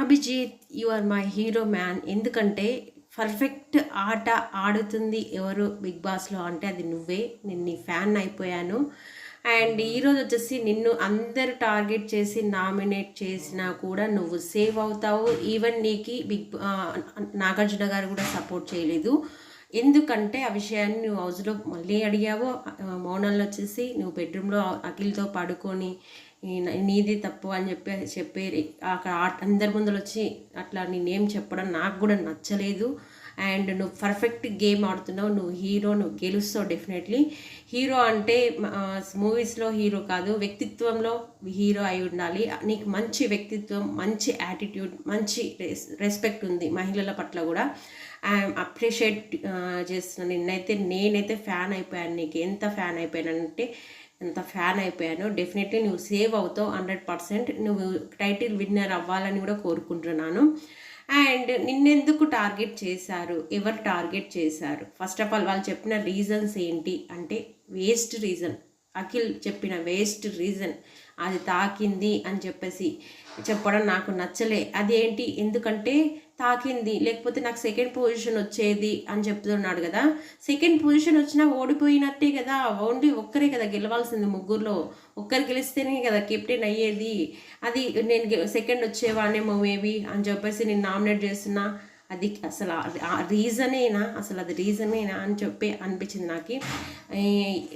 Abhijith you are my hero man ఎందుకంటే perfect ఆట ఆడుతుంది ఎవరు బిగ్ బాస్లో అంటే అది నువ్వే. నేను నీ ఫ్యాన్ అయిపోయాను. అండ్ ఈరోజు వచ్చేసి నిన్ను అందరు టార్గెట్ చేసి నామినేట్ చేసినా కూడా నువ్వు సేవ్ అవుతావు. ఈవెన్ నీకు బిగ్ నాగార్జున గారు కూడా సపోర్ట్ చేయలేదు. ఎందుకంటే ఆ విషయాన్ని నువ్వు హౌస్లో మళ్ళీ అడిగావు మౌనంలో వచ్చేసి నువ్వు బెడ్రూమ్లో అఖిల్తో పడుకొని నీది తప్పు అని చెప్పి చెప్పి అక్కడ అందరి ముందర వచ్చి అట్లా నేనేం చెప్పడం నాకు కూడా నచ్చలేదు. అండ్ నువ్వు పర్ఫెక్ట్ గేమ్ ఆడుతున్నావు. నువ్వు హీరో నువ్వు గెలుస్తావు డెఫినెట్లీ హీరో అంటే మూవీస్లో హీరో కాదు వ్యక్తిత్వంలో హీరో అయి ఉండాలి. నీకు మంచి వ్యక్తిత్వం మంచి యాటిట్యూడ్ మంచి రెస్పెక్ట్ ఉంది మహిళల పట్ల కూడా. ఐఎమ్ అప్రిషియేట్ చేస్తున్నాను నిన్నైతే నేనైతే ఫ్యాన్ అయిపోయాను. నీకు ఎంత ఫ్యాన్ అయిపోయానంటే ఎంత ఫ్యాన్ అయిపోయాను డెఫినెట్లీ నువ్వు సేవ్ అవుతావు హండ్రెడ్ పర్సెంట్. నువ్వు టైటిల్ విన్నర్ అవ్వాలని కూడా కోరుకుంటున్నాను. అండ్ నిన్నెందుకు టార్గెట్ చేశారు? ఎవరు టార్గెట్ చేశారు? ఫస్ట్ ఆఫ్ ఆల్ వాళ్ళు చెప్పిన రీజన్స్ ఏంటి? అంటే వేస్ట్ రీజన్ అఖిల్ చెప్పిన వేస్ట్ రీజన్. అది తాకింది అని చెప్పేసి చెప్పడం నాకు నచ్చలే. అదేంటి? ఎందుకంటే తాకింది. లేకపోతే నాకు సెకండ్ పొజిషన్ వచ్చేది అని చెప్తున్నాడు కదా. సెకండ్ పొజిషన్ వచ్చినా ఓడిపోయినట్టే కదా. ఓన్లీ ఒక్కరే కదా గెలవాల్సింది ముగ్గురులో. ఒక్కరు గెలిస్తేనే కదా కెప్టెన్ అయ్యేది. అది నేను సెకండ్ వచ్చేవాడేమో మేబీ అని చెప్పేసి నేను నామినేట్ చేస్తున్నా. అది అసలు ఆ- రీజనేనా అసలు అది రీజనేనా అని చెప్పి అనిపించింది నాకు.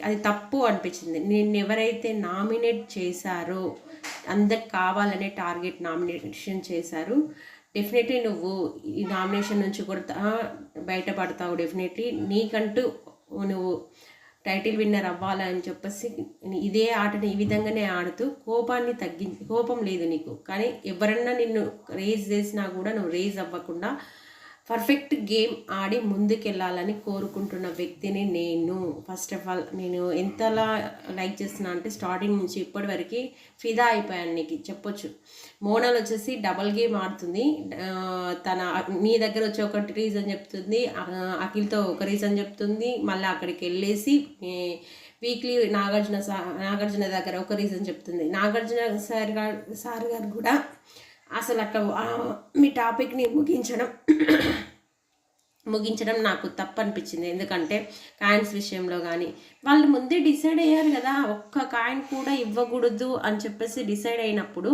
అది తప్పు అనిపించింది. నేను ఎవరైతే నామినేట్ చేశారో అందరికి కావాలనే టార్గెట్ నామినేషన్ చేశారు. డెఫినెట్లీ నువ్వు ఈ నామినేషన్ నుంచి కూడా బయటపడతావు డెఫినెట్లీ. నీకంటూ నువ్వు టైటిల్ విన్నర్ అవ్వాలని చెప్పేసి ఇదే ఆటని ఈ విధంగానే ఆడుతూ కోపాన్ని తగ్గించి కోపం లేదు నీకు. కానీ ఎవరన్నా నిన్ను రేజ్ చేసినా కూడా నువ్వు రేజ్ అవ్వకుండా పర్ఫెక్ట్ గేమ్ ఆడి ముందుకెళ్ళాలని కోరుకుంటున్న వ్యక్తిని నేను. ఫస్ట్ ఆఫ్ ఆల్ నేను ఎంతలా లైక్ చేస్తున్నా అంటే స్టార్టింగ్ నుంచి ఇప్పటి వరకు ఫిదా అయిపోయాను నీకు చెప్పొచ్చు. మోనల్ వచ్చేసి డబల్ గేమ్ ఆడుతుంది. తన నీ దగ్గర వచ్చి ఒకటి రీజన్ చెప్తుంది అఖిల్తో ఒక రీజన్ చెప్తుంది. మళ్ళీ అక్కడికి వెళ్ళేసి వీక్లీ నాగార్జున సార్ నాగార్జున దగ్గర ఒక రీజన్ చెప్తుంది. నాగార్జున సార్ గారు సార్ గారు కూడా అసలు అట్లా మీ టాపిక్ని ముగించడం ముగించడం నాకు తప్పు అనిపించింది ఎందుకంటే కాయిన్స్ విషయంలో కానీ వాళ్ళు ముందే డిసైడ్ అయ్యారు కదా ఒక్క కాయిన్ కూడా ఇవ్వకూడదు అని చెప్పేసి డిసైడ్ అయినప్పుడు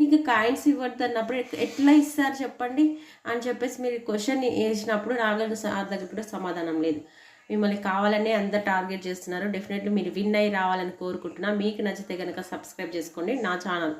నీకు కాయిన్స్ ఇవ్వద్దు అన్నప్పుడు ఎట్- ఎట్లా ఇస్తారు చెప్పండి అని చెప్పేసి మీరు క్వశ్చన్ వేసినప్పుడు నాగార్జున సార్ దగ్గర కూడా సమాధానం లేదు. మిమ్మల్ని కావాలనే అందరు టార్గెట్ చేస్తున్నారు. డెఫినెట్లీ మీరు విన్ అయ్యి రావాలని కోరుకుంటున్నా. మీకు నచ్చితే కనుక సబ్స్క్రైబ్ చేసుకోండి నా ఛానల్.